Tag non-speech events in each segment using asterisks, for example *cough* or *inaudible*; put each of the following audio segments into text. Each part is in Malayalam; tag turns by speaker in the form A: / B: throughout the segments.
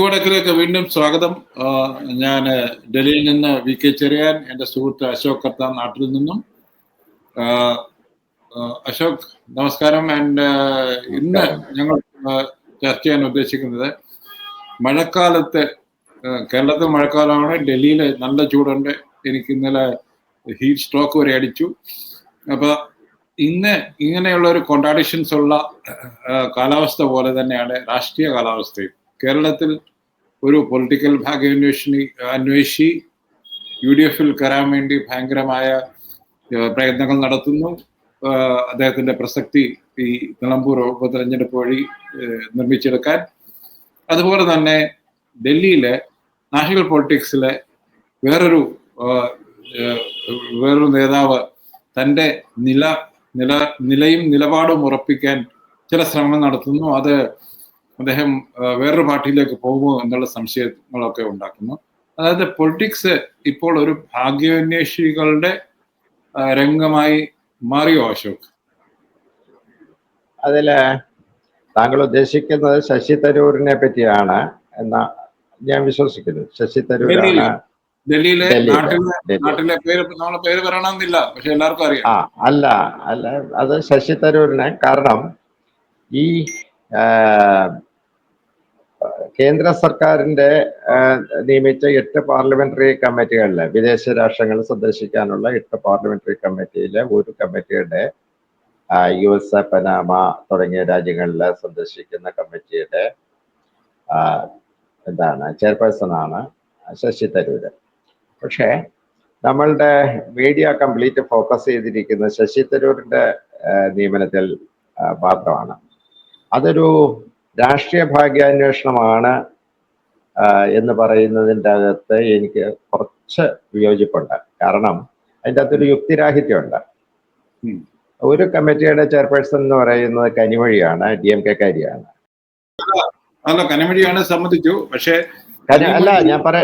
A: തെക്കുവടക്കിലേക്ക് വീണ്ടും സ്വാഗതം. ഞാൻ ഡൽഹിയിൽ നിന്ന് വി കെ ചെറിയാൻ എന്റെ സുഹൃത്ത് അശോക് കർത്ത നാട്ടിൽ നിന്നും. അശോക് നമസ്കാരം. ആൻഡ് ഇന്ന് ഞങ്ങൾ ചർച്ച ചെയ്യാൻ ഉദ്ദേശിക്കുന്നത് മഴക്കാലത്ത് കേരളത്തിൽ മഴക്കാലമാണ്. ഡൽഹിയിൽ നല്ല ചൂടുണ്ട്. എനിക്ക് ഇന്നലെ ഹീറ്റ് സ്ട്രോക്ക് വരെ അടിച്ചു. അപ്പൊ ഇന്ന് ഇങ്ങനെയുള്ള ഒരു കോൺട്രാഡിക്ഷൻസ് ഉള്ള കാലാവസ്ഥ പോലെ തന്നെയാണ് രാഷ്ട്രീയ കാലാവസ്ഥയും. കേരളത്തിൽ ഒരു പൊളിറ്റിക്കൽ ഭാഗ്യാന്വേഷണി അന്വേഷി യു ഡി എഫിൽ കയറാൻ വേണ്ടി ഭയങ്കരമായ പ്രയത്നങ്ങൾ നടത്തുന്നു. അദ്ദേഹത്തിന്റെ പ്രസക്തി ഈ നിലമ്പൂർ ഉപതെരഞ്ഞെടുപ്പ് വഴി നിർമ്മിച്ചെടുക്കാൻ. അതുപോലെ തന്നെ ഡൽഹിയിലെ നാഷണൽ പൊളിറ്റിക്സിലെ വേറൊരു വേറൊരു നേതാവ് തന്റെ നില നില നിലയും നിലപാടും ഉറപ്പിക്കാൻ ചില ശ്രമങ്ങൾ നടത്തുന്നു. അത് അദ്ദേഹം വേറൊരു പാർട്ടിയിലേക്ക് പോകുമോ എന്നുള്ള സംശയങ്ങളൊക്കെ ഉണ്ടാക്കുന്നു. അതായത് പൊളിറ്റിക്സ് ഇപ്പോൾ ഒരു ഭാഗ്യോന്വേഷികളുടെ രംഗമായി മാറിയോ അശോക്?
B: അതിൽ താങ്കൾ ഉദ്ദേശിക്കുന്നത് ശശി തരൂരിനെ പറ്റിയാണ് എന്ന ഞാൻ വിശ്വസിക്കുന്നു. ശശി തരൂരാണ്
A: ഡൽഹിയിലെ. നാട്ടിലെ പേര് നമ്മളെ പേര് പറയണമെന്നില്ല പക്ഷെ എല്ലാവർക്കും അറിയാം.
B: ആ അല്ല അല്ല അത് ശശി തരൂരിനെ കാരണം ഈ കേന്ദ്ര സർക്കാരിന്റെ നിയമിച്ച എട്ട് പാർലമെന്ററി കമ്മിറ്റികളിലെ വിദേശ രാഷ്ട്രങ്ങൾ സന്ദർശിക്കാനുള്ള എട്ട് പാർലമെന്ററി കമ്മിറ്റിയിലെ ഒരു കമ്മിറ്റിയുടെ യു എസ് പനാമ തുടങ്ങിയ രാജ്യങ്ങളിൽ സന്ദർശിക്കുന്ന കമ്മിറ്റിയുടെ എന്താണ് ചെയർപേഴ്സൺ ആണ് ശശി തരൂര്. പക്ഷേ നമ്മളുടെ മീഡിയ കംപ്ലീറ്റ് ഫോക്കസ് ചെയ്തിരിക്കുന്ന ശശി തരൂരിന്റെ നിയമനത്തിൽ മാത്രമാണ്. അതൊരു രാഷ്ട്രീയ ഭാഗ്യാന്വേഷണമാണ് എന്ന് പറയുന്നതിന്റെ അകത്ത് എനിക്ക് കുറച്ച് വിയോജിപ്പുണ്ട്. കാരണം അതിന്റെ അകത്തൊരു യുക്തിരാഹിത്യമുണ്ട്. ഒരു കമ്മിറ്റിയുടെ ചെയർപേഴ്സൺ എന്ന് പറയുന്നത് കനിമൊഴിയാണ് ഡി എം കെ കാരിയാണ്.
A: അല്ല കനമഴിയാണ് സമ്മതിച്ചു. പക്ഷേ
B: അല്ല ഞാൻ പറ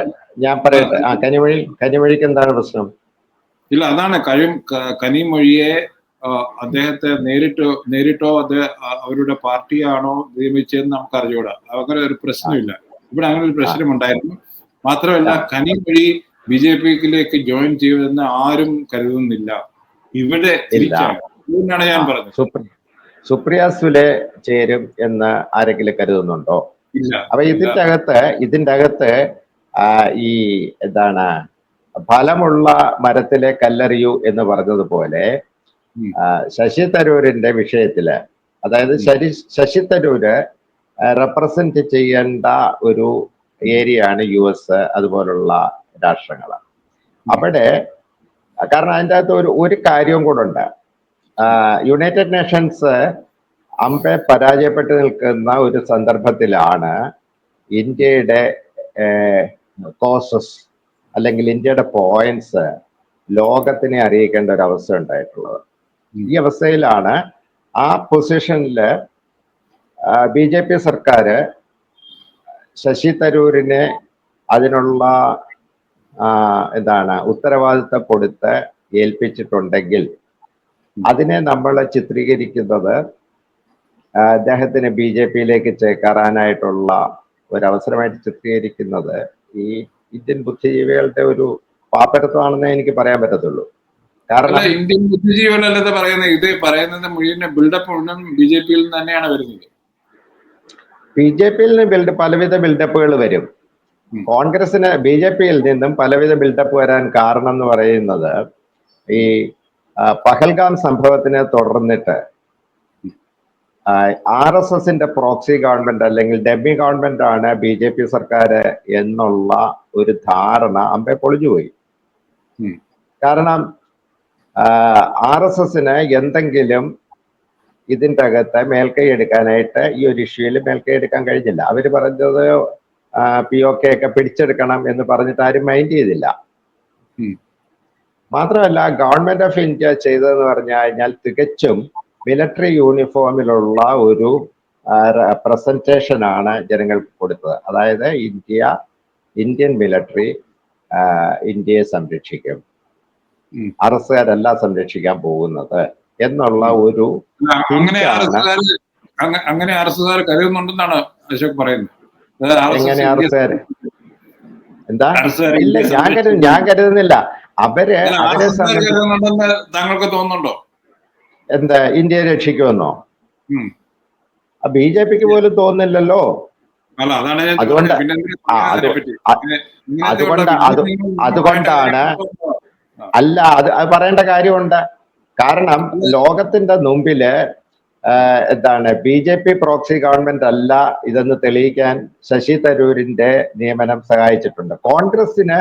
B: ഞാൻ പറയട്ടെ. ആ കനിമൊഴി കനിമൊഴിക്ക് എന്താണ് പ്രശ്നം?
A: ഇല്ല അതാണ് കഴിയും കനിമൊഴിയെ അദ്ദേഹത്തെ നേരിട്ടോ നേരിട്ടോ അദ്ദേഹം അവരുടെ പാർട്ടിയാണോ നിയമിച്ചതെന്ന് നമുക്ക് അറിഞ്ഞൂടാ അങ്ങനെ ഒരു പ്രശ്നമില്ല. ഇവിടെ അങ്ങനെ ഒരു പ്രശ്നം ഉണ്ടായിരുന്നു. മാത്രമല്ല വഴി ബി ജെ പിയിലേക്ക് ജോയിൻ ചെയ്യുമെന്ന് ആരും കരുതുന്നില്ല. ഇവിടെ തിരിച്ചാണ്. ഞാൻ പറഞ്ഞത്.
B: സുപ്രി സുപ്രിയ സുലെ ചേരും എന്ന് ആരെങ്കിലും കരുതുന്നുണ്ടോ? അപ്പൊ ഇതിന്റെ അകത്ത് ഇതിന്റെ അകത്ത് ഈ എന്താണ് ഫലമുള്ള മരത്തിലെ കല്ലെറിയൂ എന്ന് പറഞ്ഞതുപോലെ ശശി തരൂരിന്റെ വിഷയത്തിൽ അതായത് ശരി ശശി തരൂര് റെപ്രസെന്റ് ചെയ്യേണ്ട ഒരു ഏരിയയാണ് യു എസ് അതുപോലുള്ള രാഷ്ട്രങ്ങൾ അവിടെ കാരണം അതിന്റെ അകത്ത് ഒരു ഒരു കാര്യവും കൂടെ ഉണ്ട്. യുണൈറ്റഡ് നേഷൻസ് അമ്പെ പരാജയപ്പെട്ട് നിൽക്കുന്ന ഒരു സന്ദർഭത്തിലാണ് ഇന്ത്യയുടെ കോസസ് അല്ലെങ്കിൽ ഇന്ത്യയുടെ പോയിന്റ്സ് ലോകത്തിനെ അറിയിക്കേണ്ട ഒരു അവസ്ഥ ഉണ്ടായിട്ടുള്ളത്. ഈ അവസ്ഥയിലാണ് ആ പൊസിഷനിൽ ബി ജെ പി സർക്കാർ ശശി തരൂരിനെ അതിനുള്ള എന്താണ് ഉത്തരവാദിത്തം കൊടുത്ത് ഏൽപ്പിച്ചിട്ടുണ്ടെങ്കിൽ അതിനെ നമ്മൾ ചിത്രീകരിക്കുന്നത് അദ്ദേഹത്തിന് ബി ജെ പിയിലേക്ക് ചേക്കാറാനായിട്ടുള്ള ഒരവസരമായിട്ട് ചിത്രീകരിക്കുന്നത് ഈ ഇന്ത്യൻ ബുദ്ധിജീവികളുടെ ഒരു പാപ്പരത്വമാണെന്നേ എനിക്ക് പറയാൻ പറ്റത്തുള്ളൂ. കാരണം
A: ഇന്ത്യൻ ബുദ്ധിജീവികളല്ലത് പറയുന്നത് ഇത് പറയുന്നത് മുഴുവൻ ബിൽഡപ്പ് ഒന്നും ബി ജെ പിയിൽ നിന്ന് തന്നെയാണ് വരുന്നത്
B: ബി ജെ പിയിൽ നിന്ന് ബിൽഡ് പലവിധ ബിൽഡപ്പുകൾ വരും. കോൺഗ്രസിന് ബി ജെ പിയിൽ നിന്നും പലവിധ ബിൽഡപ്പ് വരാൻ കാരണം എന്ന് പറയുന്നത് ഈ പഹൽഗാം സംഭവത്തിനെ തുടർന്നിട്ട് ആർ എസ് എസിന്റെ പ്രോക്സി ഗവൺമെന്റ് അല്ലെങ്കിൽ ഡെമ്മി ഗവൺമെന്റ് ആണ് ബി ജെ പി സർക്കാർ എന്നുള്ള ഒരു ധാരണ അമ്പെ പൊളിഞ്ഞുപോയി. കാരണം ആർ എസ് എസിന് എന്തെങ്കിലും ഇതിന്റെ അകത്ത് മേൽക്കൈ എടുക്കാനായിട്ട് ഈ ഒരു ഇഷ്യൂയിൽ മേൽക്കൈ എടുക്കാൻ കഴിഞ്ഞില്ല. അവർ പറഞ്ഞത് പി ഒ കെ ഒക്കെ പിടിച്ചെടുക്കണം എന്ന് പറഞ്ഞിട്ട് ആരും മൈൻഡ് ചെയ്തില്ല. മാത്രമല്ല ഗവൺമെന്റ് ഓഫ് ഇന്ത്യ ചെയ്തതെന്ന് പറഞ്ഞു കഴിഞ്ഞാൽ തികച്ചും മിലിറ്ററി യൂണിഫോമിലുള്ള ഒരു പ്രസന്റേഷൻ ആണ് ജനങ്ങൾക്ക് കൊടുത്തത്. അതായത് ഇന്ത്യ ഇന്ത്യൻ മിലിറ്ററി ഇന്ത്യയെ സംരക്ഷിക്കും. അറസ്റ്റുകാരല്ല സംരക്ഷിക്കാൻ പോകുന്നത് എന്നുള്ള ഒരു
A: അങ്ങനെ അങ്ങനെ എസ് കരുതുന്നുണ്ടെന്നാണ് അശോക് പറയുന്നത്.
B: എങ്ങനെ
A: ഇന്ത്യ-
B: എന്താ? ഇല്ല ഞാൻ കരുത ഞാൻ കരുതുന്നില്ല.
A: അവർ
B: അവരെ
A: താങ്കൾക്ക് തോന്നുന്നുണ്ടോ?
B: എന്താ ഇന്ത്യയെ രക്ഷിക്കുമെന്നോ. ബി ജെ പിക്ക് പോലും
A: തോന്നില്ലല്ലോ
B: അതുകൊണ്ട് അതുകൊണ്ട് അതുകൊണ്ടാണ്. അല്ല അത് അത് പറയേണ്ട കാര്യമുണ്ട്. കാരണം ലോകത്തിന്റെ മുമ്പിൽ എന്താണ് B J P proxy government അല്ല ഇതെന്ന് തെളിയിക്കാൻ ശശി തരൂരിന്റെ നിയമനം സഹായിച്ചിട്ടുണ്ട്. കോൺഗ്രസിന്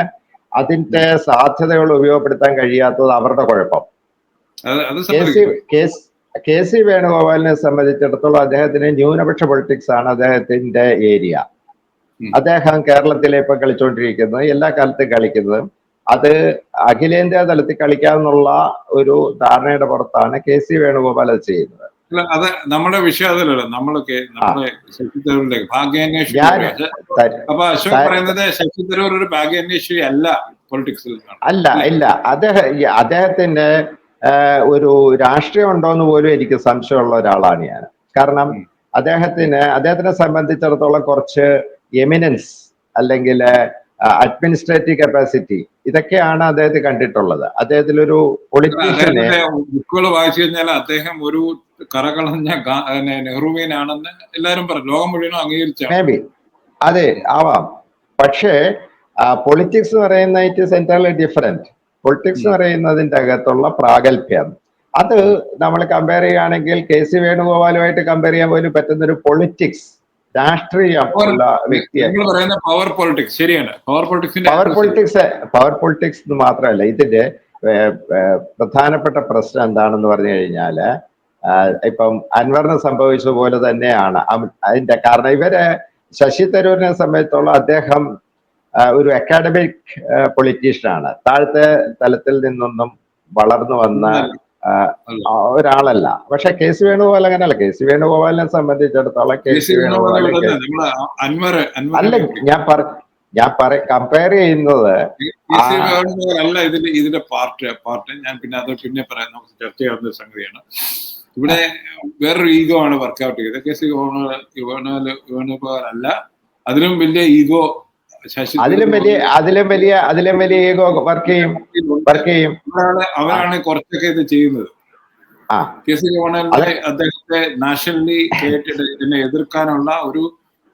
B: അതിന്റെ സാധ്യതകൾ ഉപയോഗപ്പെടുത്താൻ കഴിയാത്തത് അവരുടെ കുഴപ്പം. കെ സ്- വേണുഗോപാലിനെ സംബന്ധിച്ചിടത്തോളം അദ്ദേഹത്തിന് ന്യൂനപക്ഷ പൊളിറ്റിക്സ് ആണ് അദ്ദേഹത്തിന്റെ ഏരിയ. അദ്ദേഹം കേരളത്തിലെ ഇപ്പൊ കളിച്ചുകൊണ്ടിരിക്കുന്നത് എല്ലാ കാലത്തും കളിക്കുന്നതും അത് അഖിലേന്ത്യാ തലത്തിൽ കളിക്കാമെന്നുള്ള ഒരു ധാരണയുടെ പുറത്താണ് കെ സി വേണുഗോപാൽ അത് ചെയ്യുന്നത്.
A: അല്ല, അത് നമ്മുടെ വിഷയം അതല്ലല്ലോ. നമ്മളൊക്കെ നമ്മുടെ ശശി തരൂരിന്റെ ഭാഗ്യാന്വേഷി
B: ഞാൻ ത-
A: അപ്പൊ അശോക് പറയുന്നത് ശശി തരൂർ ഒരു ഭാഗ്യാന്വേഷി അല്ല പൊളിറ്റിക്സിൽ
B: അല്ല ഇല്ല. അദ്ദേഹം അദ്ദേഹത്തിന്റെ ഒരു രാഷ്ട്രീയം ഉണ്ടോ എന്ന് പോലും എനിക്ക് സംശയമുള്ള ഒരാളാണ് ഞാൻ. കാരണം. അദ്ദേഹത്തിന് അദ്ദേഹത്തിനെ സംബന്ധിച്ചിടത്തോളം കുറച്ച് എമിനൻസ് അല്ലെങ്കിൽ അഡ്മിനിസ്ട്രേറ്റീവ് കപ്പാസിറ്റി ഇതൊക്കെയാണ് അദ്ദേഹത്തെ കണ്ടിട്ടുള്ളത്. അദ്ദേഹത്തിലൊരു പൊളിറ്റീഷ്യനെ
A: അദ്ദേഹത്തിന്റെ ബുക്കുകൾ വായിച്ചു കഴിഞ്ഞാൽ അദ്ദേഹം ഒരു കറകളഞ്ഞ നെഹ്റുവീനാണെന്ന് എല്ലാവരും പറഞ്ഞു ലോകം മുഴുവനും അംഗീകരിച്ചു
B: മേ ബി അതെ ആവാം. പക്ഷേ പൊളിറ്റിക്സ് എന്ന് പറയുന്ന it is entirely different politics എന്ന് പറയുന്നതിന്റെ അകത്തുള്ള പ്രാഗൽഭ്യം. അത് നമ്മൾ കമ്പയർ ചെയ്യുകയാണെങ്കിൽ കെ സി വേണുഗോപാലുമായിട്ട് കമ്പയർ ചെയ്യാൻ പോലും പറ്റുന്ന ഒരു പൊളിറ്റിക്സ് രാഷ്ട്രീയം
A: പറയുന്ന പവർ പൊളിറ്റിക്സ് ശരിയാണ്. പവർ
B: പൊളിറ്റിക്സ് പവർ പൊളിറ്റിക്സ് എന്ന് മാത്രമല്ല ഇതിന്റെ പ്രധാനപ്പെട്ട പ്രശ്നം എന്താണെന്ന് പറഞ്ഞു കഴിഞ്ഞാൽ ആ, ഇപ്പം അൻവറിന് സംഭവിച്ച പോലെ തന്നെയാണ് അതിന്റെ കാരണം ഇവരെ ശശി തരൂരിനെ സംബന്ധിച്ചോളം അദ്ദേഹം ഒരു അക്കാഡമിക് പൊളിറ്റീഷ്യനാണ് താഴത്തെ തലത്തിൽ നിന്നൊന്നും വളർന്നു വന്ന ഒരാളല്ല. പക്ഷെ കെ സി വേണുഗോപാൽ അങ്ങനെയല്ല. കെ സി വേണുഗോപാലിനെ സംബന്ധിച്ചിടത്തോളം കെ സി വേണുഗോപാൽ അല്ല. ഞാൻ പറ ഞാൻ പറ കമ്പയർ ചെയ്യുന്നത്
A: അല്ല ഇതിന്റെ ഇതിന്റെ പാർട്ട് പാർട്ട് ഞാൻ പിന്നെ അത് പിന്നെ പറയാൻ നമുക്ക് ചർച്ച ചെയ്യാവുന്ന ഒരു സംഗതിയാണ്. ഇവിടെ വേറൊരു ഈഗോ ആണ് വർക്ക്ഔട്ട് ചെയ്തത്. കെ സി വേണുഗോപാൽ വേണുഗോപാൽ അല്ല. അതിലും വലിയ ഈഗോ
B: അതിലും വലിയ അതിലും വലിയ അതിലും വലിയ ഈഗോ വർക്ക് ചെയ്യും വർക്ക് ചെയ്യും.
A: അവരാണ് കുറച്ചൊക്കെ ഇത് ചെയ്യുന്നത്. കെ സി അദ്ദേഹത്തെ നാഷണലി ഇതിനെ എതിർക്കാനുള്ള ഒരു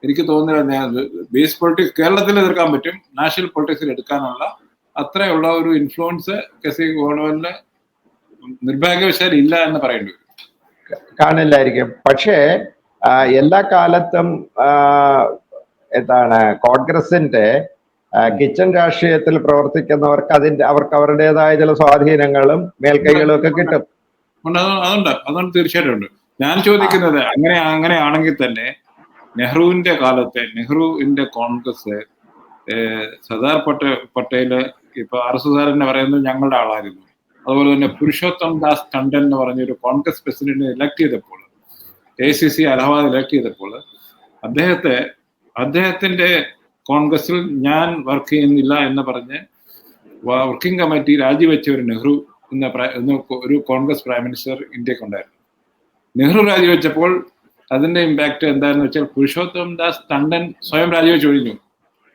A: എനിക്ക് തോന്നുന്നത് ബേസ് പൊളിറ്റിക്സ് കേരളത്തിൽ എതിർക്കാൻ പറ്റും നാഷണൽ പൊളിറ്റിക്സിൽ എടുക്കാനുള്ള അത്രയുള്ള ഒരു ഇൻഫ്ലുവൻസ് കെ സി നിർഭാഗ്യവശാൽ ഇല്ല എന്ന് പറയേണ്ടി വരും.
B: കാണില്ലായിരിക്കും. പക്ഷേ എല്ലാ കാലത്തും എന്താണ് കോൺഗ്രസിന്റെ കിച്ചൺ രാഷ്ട്രീയത്തിൽ പ്രവർത്തിക്കുന്നവർക്ക് അതിന്റെ അവർക്ക് അവരുടേതായ ചില സ്വാധീനങ്ങളും മേൽക്കൈകളും ഒക്കെ കിട്ടും.
A: അതുണ്ട് അത് അതുണ്ട് തീർച്ചയായിട്ടും ഉണ്ട്. ഞാൻ ചോദിക്കുന്നത് അങ്ങനെ അങ്ങനെയാണെങ്കിൽ തന്നെ നെഹ്റുവിന്റെ കാലത്തെ നെഹ്റുവിന്റെ കോൺഗ്രസ് സർദാർ പട്ടേ പട്ടേൽ ഇപ്പൊ ആർ എസ് പറയുന്നത് ഞങ്ങളുടെ ആളായിരുന്നു. അതുപോലെ തന്നെ പുരുഷോത്തം ദാസ് ടണ്ടൻ എന്ന് പറഞ്ഞൊരു കോൺഗ്രസ് പ്രസിഡന്റിനെ ഇലക്ട് ചെയ്തപ്പോൾ A C C Allahabad elect ചെയ്തപ്പോൾ അദ്ദേഹത്തെ അദ്ദേഹത്തിന്റെ കോൺഗ്രസിൽ ഞാൻ വർക്ക് ചെയ്യുന്നില്ല എന്ന് പറഞ്ഞ് വർക്കിംഗ് കമ്മിറ്റി രാജിവെച്ച ഒരു നെഹ്റു എന്ന ഒരു കോൺഗ്രസ് പ്രൈം മിനിസ്റ്റർ ഇന്ത്യക്കുണ്ടായിരുന്നു നെഹ്റു രാജിവെച്ചപ്പോൾ അതിന്റെ ഇമ്പാക്ട് എന്താണെന്ന് വെച്ചാൽ പുരുഷോത്തം ദാസ് തണ്ടൻ സ്വയം രാജിവെച്ച് ഒഴിഞ്ഞു.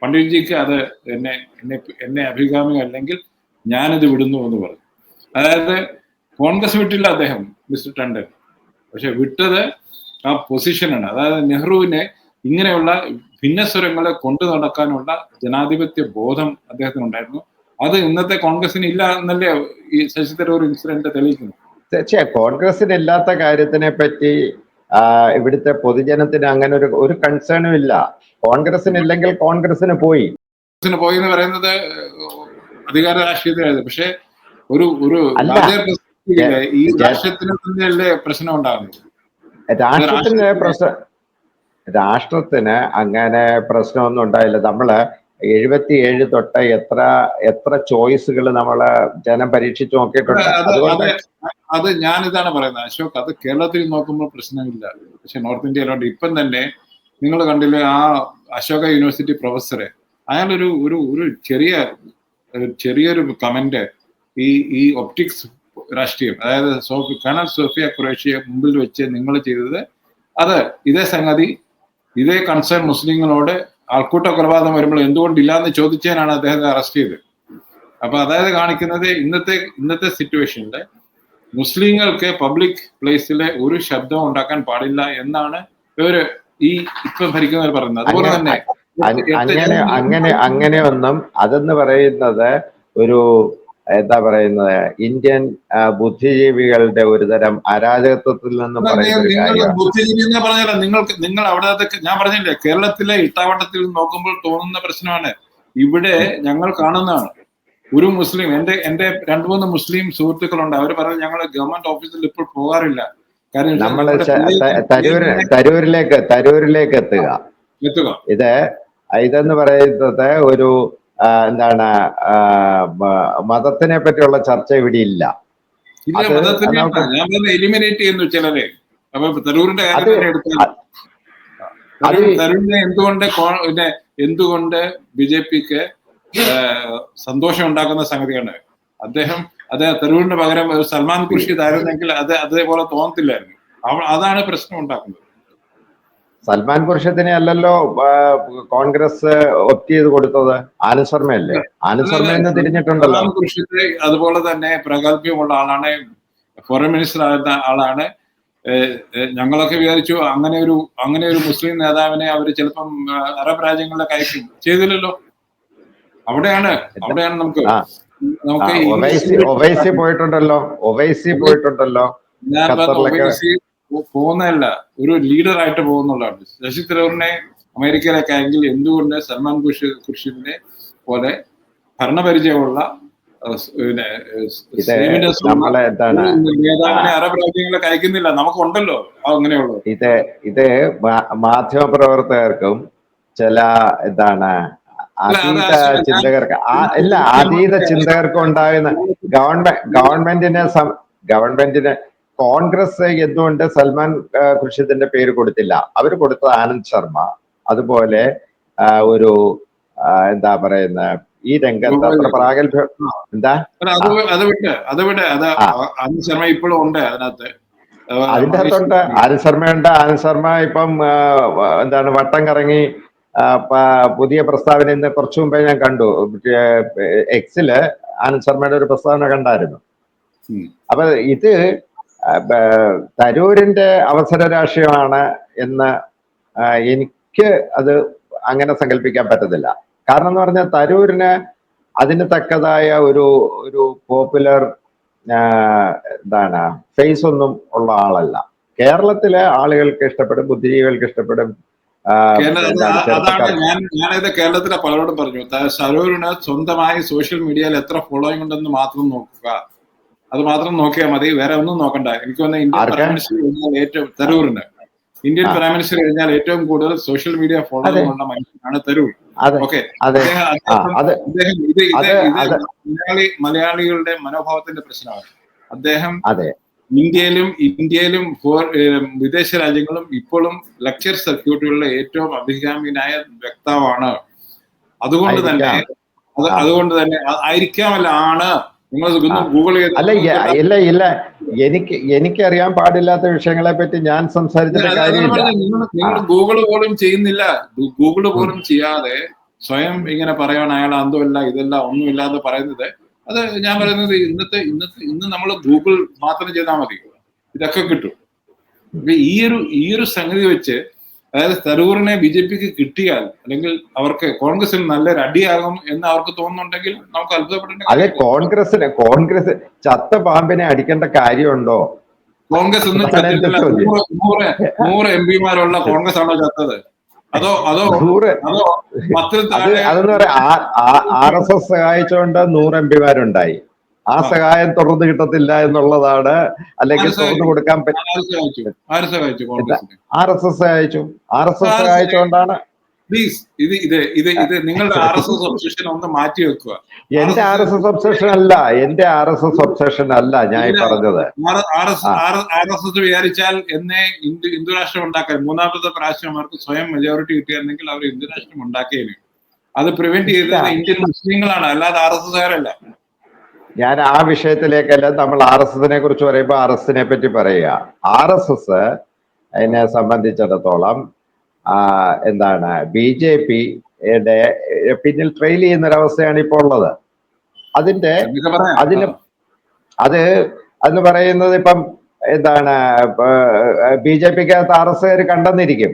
A: പണ്ഡിറ്റ്ജിക്ക് അത് എന്നെ എന്നെ എന്നെ അഭികാമി അല്ലെങ്കിൽ ഞാനത് വിടുന്നു എന്ന് പറഞ്ഞു. അതായത് കോൺഗ്രസ് വിട്ടില്ല അദ്ദേഹം മിസ്റ്റർ ടണ്ടൻ പക്ഷെ വിട്ടത് ആ പൊസിഷനാണ് അതായത് നെഹ്റുവിനെ ഇങ്ങനെയുള്ള ഭിന്നസ്വരങ്ങളെ കൊണ്ടു നടക്കാനുള്ള ജനാധിപത്യ ബോധം അദ്ദേഹത്തിനുണ്ടായിരുന്നു. അത് ഇന്നത്തെ കോൺഗ്രസിന് ഇല്ല എന്നല്ലേ ഈ ശശി തരൂർ ഇൻസിഡന്റ് തെളിയിക്കുന്നു
B: തീർച്ചയായും. കോൺഗ്രസിന് ഇല്ലാത്ത കാര്യത്തിനെ പറ്റി ഇവിടുത്തെ പൊതുജനത്തിന് അങ്ങനെ ഒരു ഒരു കൺസേണും ഇല്ല. കോൺഗ്രസിന് ഇല്ലെങ്കിൽ കോൺഗ്രസിന് പോയി.
A: കോൺഗ്രസിന് പോയി എന്ന് പറയുന്നത് അധികാര രാഷ്ട്രീയത്തിലായിരുന്നു. പക്ഷെ ഒരു ഒരു ഈ
B: രാഷ്ട്രീയത്തിന്
A: രാഷ്ട്രത്തിന് തന്നെയല്ലേ പ്രശ്നം ഉണ്ടാകുന്നത്
B: രാഷ്ട്രത്തിന്
A: രാഷ്ട്രീയ-
B: പ്രശ്നം രാഷ്ട്രത്തിന് അങ്ങനെ പ്രശ്നമൊന്നും ഉണ്ടായില്ല. നമ്മൾ എഴുപത്തിയേഴ് തൊട്ട് എത്ര എത്ര ചോയ്സുകൾ നമ്മൾ ജനം പരീക്ഷിച്ചു നോക്കിയിട്ടുണ്ട്.
A: അത്
B: അതുകൊണ്ട്
A: അത് അത് ഞാൻ ഇതാണ് പറയുന്നത്. അശോക് അത് കേരളത്തിൽ നോക്കുമ്പോൾ പ്രശ്നമില്ല. പക്ഷെ നോർത്ത് ഇന്ത്യയിലോട്ട് ഇപ്പം തന്നെ നിങ്ങൾ കണ്ടില്ലേ ആ അശോക യൂണിവേഴ്സിറ്റി പ്രൊഫസറെ? അയാളൊരു ഒരു ഒരു ചെറിയ ചെറിയൊരു കമന്റ് ഈ ഈ ഒപ്റ്റിക്സ് രാഷ്ട്രീയം അതായത് സോഫി കണൽ സോഫിയ ക്രൊയേഷ്യ മുമ്പിൽ വെച്ച് നിങ്ങൾ ചെയ്തത് അത് ഇതേ സംഗതി ഇതേ കൺസേൺ മുസ്ലിങ്ങളോട് ആൾക്കൂട്ട കൊലപാതകം വരുമ്പോൾ എന്തുകൊണ്ടില്ല എന്ന് ചോദിച്ചതിനാണ് അദ്ദേഹത്തെ അറസ്റ്റ് ചെയ്തത് അപ്പൊ അതായത് കാണിക്കുന്നത് ഇന്നത്തെ ഇന്നത്തെ സിറ്റുവേഷനിൽ മുസ്ലിങ്ങൾക്ക് പബ്ലിക് പ്ലേസിലെ ഒരു ശബ്ദം ഉണ്ടാക്കാൻ പാടില്ല എന്നാണ് ഇവർ ഈ ഇപ്പൊ ഭരിക്കുന്നവർ പറയുന്നത്. അതുപോലെ തന്നെ
B: അങ്ങനെ അങ്ങനെ അങ്ങനെയൊന്നും അതെന്ന് പറയുന്നത് ഒരു എന്താ പറയുന്നത് ഇന്ത്യൻ ബുദ്ധിജീവികളുടെ ഒരു തരം അരാജകത്വത്തിൽ നിന്ന് പറയുന്ന
A: ബുദ്ധിജീവി എന്ന് പറഞ്ഞാൽ നിങ്ങൾക്ക് നിങ്ങൾ അവിടെ ഞാൻ പറഞ്ഞില്ലേ കേരളത്തിലെ ഇട്ടാവട്ടത്തിൽ നോക്കുമ്പോൾ തോന്നുന്ന പ്രശ്നമാണ്. ഇവിടെ ഞങ്ങൾ കാണുന്നതാണ്. ഒരു മുസ്ലിം എന്റെ എന്റെ രണ്ടു മൂന്ന് മുസ്ലിം സുഹൃത്തുക്കളുണ്ട്. അവർ പറഞ്ഞു ഞങ്ങൾ ഗവൺമെന്റ് ഓഫീസിൽ ഇപ്പോൾ പോകാറില്ല. കാരണം
B: നമ്മൾ തരൂരിലേക്ക് തരൂരിലേക്ക് എത്തുക.
A: എത്തുക.
B: ഇത് ഇതെന്ന് പറയുന്നത് ഒരു എന്താണ് മതത്തിനെ പറ്റിയുള്ള ചർച്ച ഇവിടെ ഇല്ല.
A: എലിമിനേറ്റ് ചെയ്യുന്നു ചിലരെ. അപ്പൊ തരൂരിന്റെ കാര്യം
B: അത്
A: തന്നെ എടുത്താൽ തരൂരിനെ എന്തുകൊണ്ട് പിന്നെ എന്തുകൊണ്ട് ബി ജെ പിക്ക് സന്തോഷം ഉണ്ടാക്കുന്ന സംഗതിയാണ്. അദ്ദേഹം അത് തരൂരിന് പകരം സൽമാൻ ഖുർഷിദ് ആയിരുന്നെങ്കിൽ അത് അതേപോലെ തോന്നത്തില്ലായിരുന്നു. അതാണ് പ്രശ്നം ഉണ്ടാക്കുന്നത്.
B: സൽമാൻ ഖുർഷിദിനെ അല്ലല്ലോ കോൺഗ്രസ് ഒപ്റ്റ് ചെയ്ത് കൊടുത്തത് ശർമ്മ എന്ന് തിരിഞ്ഞിട്ടുണ്ടല്ലോ.
A: ഖുർഷിദ് അതുപോലെ തന്നെ പ്രഗത്ഭ്യമുള്ള ആളാണ് ഫോറിൻ മിനിസ്റ്റർ ആയിരുന്ന ആളാണ്. ഞങ്ങളൊക്കെ വിചാരിച്ചു അങ്ങനെ ഒരു അങ്ങനെ ഒരു മുസ്ലിം നേതാവിനെ അവർ ചിലപ്പം അറബ് രാജ്യങ്ങളിലെ കയറ്റും ചെയ്തില്ലല്ലോ. അവിടെയാണ് അവിടെയാണ് നമുക്ക് നമുക്ക്
B: ഒവൈസി പോയിട്ടുണ്ടല്ലോ ഒവൈസി പോയിട്ടുണ്ടല്ലോ ഖത്തറിലൊക്കെ-
A: പോകുന്നതല്ല. ഒരു ലീഡർ ആയിട്ട് പോകുന്നുള്ളതാണ്. ശശി തരൂറിനെ അമേരിക്കയിലൊക്കെ ആയെങ്കിൽ എന്തുകൊണ്ട് സൽമാൻ ഖുഷ് ഖുഷിന്റെ പോലെ ഭരണപരിചയമുള്ള
B: ഇത്
A: നേതാവിനെ അറബ് രാജ്യങ്ങളിലൊക്കെ അയക്കുന്നില്ല. നമുക്കുണ്ടല്ലോ. അങ്ങനെയുള്ള.
B: ഇത് ഇത് പ്രവർത്തകർക്കും മാധ്യമപ്രവർത്തകർക്കും ചില എന്താണ് അതീത ചിന്തകർക്ക് ഇല്ല അതീത ചിന്തകർക്ക് ഉണ്ടാകുന്ന ഗവൺമെന്റ് ഗവൺമെന്റിനെ ഗവൺമെന്റിന് കോൺഗ്രസ് എന്തുകൊണ്ട് സൽമാൻ ഖുർഷിദിന്റെ പേര് കൊടുത്തില്ല? അവർ കൊടുത്തത് ആനന്ദ് ശർമ്മ. അതുപോലെ ഒരു എന്താ പറയുന്ന ഈ രംഗത്ത് അത്ര പ്രാഗൽഭ്യം എന്താ?
A: അല്ല, അത് വി- വിട്ട് അത് വിട്ട്. അത്
B: ആ.
A: ശർമ്മ ഇപ്പോഴും ഉണ്ട് അതിനകത്ത്.
B: അതിന്റെ അകത്തുണ്ട്. ആനന്ദ് ശർമ്മയുണ്ട് ആനന്ദ് ശർമ്മ ഇപ്പം എന്താണ് വട്ടം കറങ്ങി പുതിയ പ്രസ്താവന ഇന്ന് കുറച്ചു മുമ്പേ ഞാൻ കണ്ടു. എക്സിൽ ആനന്ദ് ശർമ്മയുടെ ഒരു പ്രസ്താവന കണ്ടായിരുന്നു. അപ്പൊ ഇത് തരൂരിന്റെ അവസര രാഷ്ട്രീയമാണ് എന്ന് എനിക്ക് അത് അങ്ങനെ സങ്കല്പിക്കാൻ പറ്റത്തില്ല. കാരണം എന്ന് പറഞ്ഞാൽ തരൂരിന് അതിന് തക്കതായ ഒരു ഒരു പോപ്പുലർ എന്താണ് ഫേസ് ഒന്നും ഉള്ള ആളല്ല. കേരളത്തിലെ ആളുകൾക്ക് ഇഷ്ടപ്പെടും ബുദ്ധിജീവികൾക്ക് ഇഷ്ടപ്പെടും
A: ഞാനിത് കേരളത്തിലെ പലരോടും പറഞ്ഞു. തരൂരിന് സ്വന്തമായി സോഷ്യൽ മീഡിയയിൽ എത്ര ഫോളോയിങ് ഉണ്ടെന്ന് മാത്രം നോക്കുക. അത് മാത്രം നോക്കിയാൽ മതി. വേറെ ഒന്നും നോക്കണ്ട. എനിക്ക് തോന്നുന്നു ഇന്ത്യൻ? പ്രൈം മിനിസ്റ്റർ കഴിഞ്ഞാൽ ഏറ്റവും തരൂറിന് ഇന്ത്യൻ പ്രൈം മിനിസ്റ്റർ കഴിഞ്ഞാൽ ഏറ്റവും കൂടുതൽ സോഷ്യൽ മീഡിയ ഫോളോയിങ് ഉള്ള മനുഷ്യനാണ് തരൂർ. ഓക്കെ മലയാളി മലയാളികളുടെ മനോഭാവത്തിന്റെ പ്രശ്നമാണ്. അദ്ദേഹം ഇന്ത്യയിലും ഇന്ത്യയിലും വിദേശ രാജ്യങ്ങളും ഇപ്പോഴും ലക്ചർ സർക്യൂട്ടുകളിലെ ഏറ്റവും അഭികാമ്യനായ വ്യക്താവാണ് അതുകൊണ്ട് തന്നെ. അതുകൊണ്ട് തന്നെ ആയിരിക്കാമല്ല ആണ്.
B: അല്ല ഇല്ല ഇല്ല. എനിക്ക് എനിക്കറിയാൻ പാടില്ലാത്ത വിഷയങ്ങളെ പറ്റി ഞാൻ സംസാരിച്ചിട്ട്
A: ഗൂഗിൾ
B: കാര്യമില്ല.
A: ഗൂഗിൾ പോലും ചെയ്യുന്നില്ല. ഗൂഗിൾ പോലും ചെയ്യാതെ സ്വയം ഇങ്ങനെ പറയാണ് അയാൾ അന്തമില്ല ഇതല്ല ഒന്നുമില്ല എന്ന് പറയുന്നത്. അത് ഞാൻ പറയുന്നത് ഇന്നത്തെ ഇന്നത്തെ ഇന്ന് നമ്മൾ ഗൂഗിൾ മാത്രം ചെയ്താൽ മതി. ഇതൊക്കെ കിട്ടും. ഈ ഒരു ഈ ഒരു സംഗതി വെച്ച് അതായത് തരൂറിനെ ബി ജെ പിക്ക് കിട്ടിയാൽ അല്ലെങ്കിൽ അവർക്ക് കോൺഗ്രസിൽ നല്ലൊരു അടിയാകും എന്ന് അവർക്ക് തോന്നുന്നുണ്ടെങ്കിൽ നമുക്ക് അത്ഭുതപ്പെടേണ്ട
B: അതെ. കോൺഗ്രസിന് കോൺഗ്രസ് ചത്ത പാമ്പിനെ അടിക്കേണ്ട കാര്യമുണ്ടോ
A: കോൺഗ്രസ് ഒന്നും ചത്തിട്ടില്ല. നൂറ് നൂറ് എം പിമാരുള്ള കോൺഗ്രസ് ആണോ ചത്തത് അതോ അതോ
B: നൂറ്
A: അതോ പത്തിൽ താഴെ
B: അതെന്ന് പറയാ ആർ എസ് എസ് സഹായിച്ചുകൊണ്ട് നൂറ് എം പിമാരുണ്ടായി ആ. സഹായം തുറന്നു കിട്ടത്തില്ല എന്നുള്ളതാണ് അല്ലെങ്കിൽ തുറന്നു കൊടുക്കാൻ പറ്റും ആർ എസ് എസ് അയച്ചു ആർ എസ് എസ് അയച്ചുകൊണ്ടാണ്
A: പ്ലീസ് ഇത് ഇത് ഇത് ഇത് നിങ്ങളുടെ ആർ എസ് എസ് ഒബ്സഷൻ ഒന്ന് മാറ്റി വെക്കുക
B: എന്റെ ആർ എസ് എസ് ഒബ്സെഷൻ അല്ല എന്റെ ആർ എസ് എസ് ഒബ്സെഷൻ അല്ല ഞാൻ. പറഞ്ഞത്
A: R S R S S വിചാരിച്ചാൽ എന്നെ ഹിന്ദു ഹിന്ദു രാഷ്ട്രം ഉണ്ടാക്കാൻ മൂന്നാമത്തെ പ്രാവശ്യം അവർക്ക് സ്വയം മെജോറിറ്റി കിട്ടിയിരുന്നെങ്കിൽ അവർ ഹിന്ദു രാഷ്ട്രം ഉണ്ടാക്കിയേനെ അത് പ്രിവെന്റ് ചെയ്തത് ഇന്ത്യൻ മുസ്ലിങ്ങളാണ് അല്ലാതെ ആർ എസ് എസ്കാരല്ല
B: ഞാൻ ആ വിഷയത്തിലേക്കല്ല നമ്മൾ ആർ എസ് എസിനെ കുറിച്ച് പറയുമ്പോൾ ആർ എസിനെ പറ്റി പറയുക. ആർ എസ് എസ് അതിനെ സംബന്ധിച്ചിടത്തോളം എന്താണ് ബി ജെ പിയുടെ പിന്നിൽ ട്രെയിൽ ചെയ്യുന്ന ഒരവസ്ഥയാണ് ഇപ്പോൾ ഉള്ളത്. അതിന്റെ അതിന് അത് എന്ന് പറയുന്നത് ഇപ്പം എന്താണ് ബി ജെ പിക്കകത്ത് ആർ എസ് കാര് കണ്ടെന്നിരിക്കും.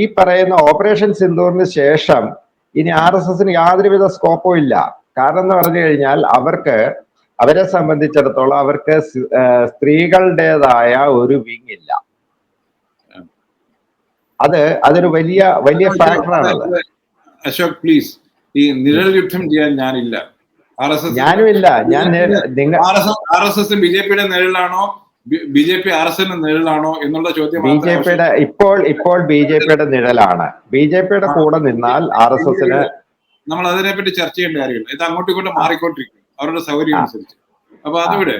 B: ഈ പറയുന്ന ഓപ്പറേഷൻ സിന്ദൂറിന് ശേഷം ഇനി ആർ എസ് എസിന് യാതൊരുവിധ സ്കോപ്പും ഇല്ല. കാരണം എന്ന് പറഞ്ഞു കഴിഞ്ഞാൽ അവർക്ക് അവരെ സംബന്ധിച്ചിടത്തോളം അവർക്ക് സ്ത്രീകളുടേതായ ഒരു വിങ് ഇല്ല. അത് അതൊരു വലിയ വലിയ ഫാക്ടറാണ്
A: അശോക് പ്ലീസ് ഈ നിഴൽ യുദ്ധം ചെയ്യാൻ ഞാനില്ല.
B: ഞാനുമില്ല. ഞാൻ നിങ്ങൾ
A: R S S B J പിയുടെ നിഴലാണോ? B J P R S എസിന്റെ നിഴലാണോ എന്നുള്ള ചോദ്യം
B: ബി ജെ പിയുടെ ഇപ്പോൾ ഇപ്പോൾ ബി ജെ പിയുടെ നിഴലാണ്. ബി ജെ പിയുടെ കൂടെ നിന്നാൽ ആർ എസ് എസിന്
A: നമ്മൾ അതിനെപ്പറ്റി ചർച്ച ചെയ്യേണ്ട കാര്യമില്ല. ഇത് അങ്ങോട്ടും ഇങ്ങോട്ടും മാറിക്കൊണ്ടിരിക്കും അവരുടെ സൗകര്യം അനുസരിച്ച്. അപ്പൊ അതിവിടെ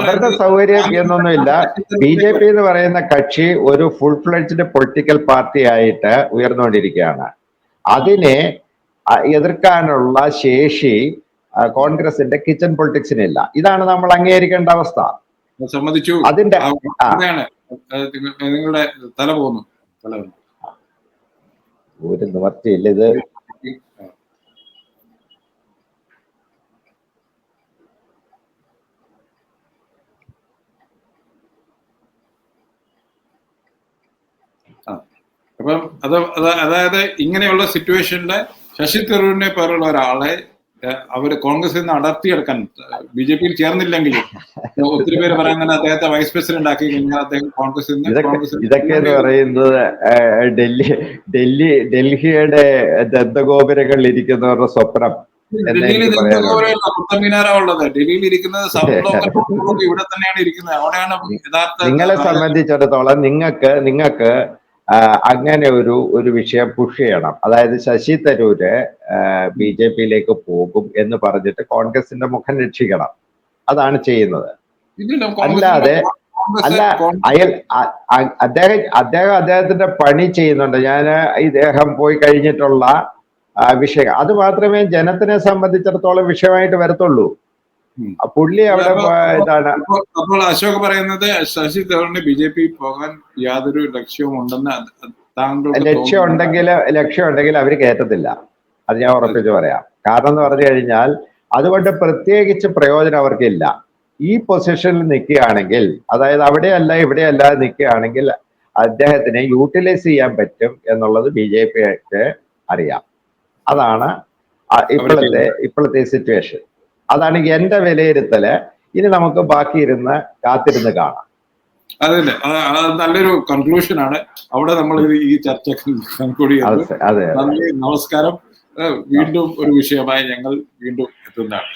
B: അവരുടെ സൗകര്യം എന്നൊന്നുമില്ല. ബി ജെ പി എന്ന് പറയുന്ന കക്ഷി ഒരു ഫുൾ ഫ്ലെഡ്ജ്ഡ് പൊളിറ്റിക്കൽ പാർട്ടി ആയിട്ട് ഉയർന്നുകൊണ്ടിരിക്കുകയാണ്. അതിനെ എതിർക്കാനുള്ള ശേഷി കോൺഗ്രസിന്റെ കിച്ചൺ പൊളിറ്റിക്സിനില്ല ഇതാണ് നമ്മൾ അംഗീകരിക്കേണ്ട അവസ്ഥ.
A: സമ്മതിച്ചു.
B: അതിന്റെ
A: നിങ്ങളുടെ തല പോകുന്നു.
B: ഒരു നിവർത്തിയില്ല ഇത്.
A: അപ്പം അത് അത് അതായത് ഇങ്ങനെയുള്ള സിറ്റുവേഷനിൽ ശശി തരൂരിനെ പോലുള്ള ഒരാളെ അവർ അവർ കോൺഗ്രസിൽ നിന്ന് അടർത്തിയെടുക്കാൻ ബി ജെ പിയിൽ ചേർന്നില്ലെങ്കിലും ഒത്തിരി പേര് പറയുന്നത് അദ്ദേഹത്തെ വൈസ് പ്രസിഡന്റ് ആക്കി കഴിഞ്ഞാൽ അദ്ദേഹം കോൺഗ്രസിൽ നിന്ന്
B: ഇതൊക്കെ എന്ന് പറയുന്നത് ഡൽഹി ഡൽഹി ഡൽഹിയുടെ ദന്തഗോപുരങ്ങളിൽ ഇരിക്കുന്നവരുടെ സ്വപ്നം
A: ഡൽഹിയിൽ ഉള്ളത്? ഇരിക്കുന്നത് *laughs* ഇവിടെ തന്നെയാണ് ഇരിക്കുന്നത്. അവിടെയാണ് യഥാർത്ഥ
B: നിങ്ങളെ സംബന്ധിച്ചിടത്തോളം നിങ്ങൾക്ക് നിങ്ങൾക്ക് അങ്ങനെ ഒരു ഒരു വിഷയം പുഷ് ചെയ്യണം. അതായത് ശശി തരൂര് ബി ജെ പിയിലേക്ക് പോകും എന്ന് പറഞ്ഞിട്ട് കോൺഗ്രസിന്റെ മുഖം രക്ഷിക്കണം. അതാണ് ചെയ്യുന്നത്. അല്ലാതെ അല്ല അയൽ അദ്ദേഹം അദ്ദേഹം അദ്ദേഹത്തിന്റെ പണി ചെയ്യുന്നുണ്ട്. ഞാൻ ഇദ്ദേഹം പോയി കഴിഞ്ഞിട്ടുള്ള വിഷയം. അത് മാത്രമേ ജനത്തിനെ സംബന്ധിച്ചിടത്തോളം വിഷയമായിട്ട് വരത്തുള്ളൂ. പുള്ളി അവിടെ ഇതാണ്.
A: അപ്പോൾ അശോക് പറയുന്നത് ശശി തരൂരിന് ബി ജെ പി പോകാൻ യാതൊരു ലക്ഷ്യവും ഉണ്ടെന്ന് താങ്കൾ
B: ലക്ഷ്യം ഉണ്ടെങ്കിൽ ലക്ഷ്യം ഉണ്ടെങ്കിൽ അവർ കയറ്റത്തില്ല അത് ഞാൻ ഉറപ്പിച്ച് പറയാം. കാരണം എന്ന് പറഞ്ഞു കഴിഞ്ഞാൽ അതുകൊണ്ട് പ്രത്യേകിച്ച് പ്രയോജനം അവർക്കില്ല. ഈ പൊസിഷനിൽ നിൽക്കുകയാണെങ്കിൽ അതായത് അവിടെയല്ല ഇവിടെയല്ല നിൽക്കുകയാണെങ്കിൽ അദ്ദേഹത്തിനെ യൂട്ടിലൈസ് ചെയ്യാൻ പറ്റും എന്നുള്ളത് ബി ജെ പിക്ക് അറിയാം. അതാണ് ഇപ്പോഴത്തെ ഇപ്പോഴത്തെ സിറ്റുവേഷൻ അതാണ് എന്റെ വിലയിരുത്തൽ. ഇനി നമുക്ക് ബാക്കി ഇരുന്ന് കാത്തിരുന്ന് കാണാം.
A: അതെ നല്ലൊരു കൺക്ലൂഷൻ ആണ്. അവിടെ നമ്മൾ ഈ ചർച്ച കൺക്ലൂഡ്
B: അതെ
A: നന്ദി നമസ്കാരം. വീണ്ടും ഒരു വിഷയമായി ഞങ്ങൾ വീണ്ടും എത്തുന്നതാണ്.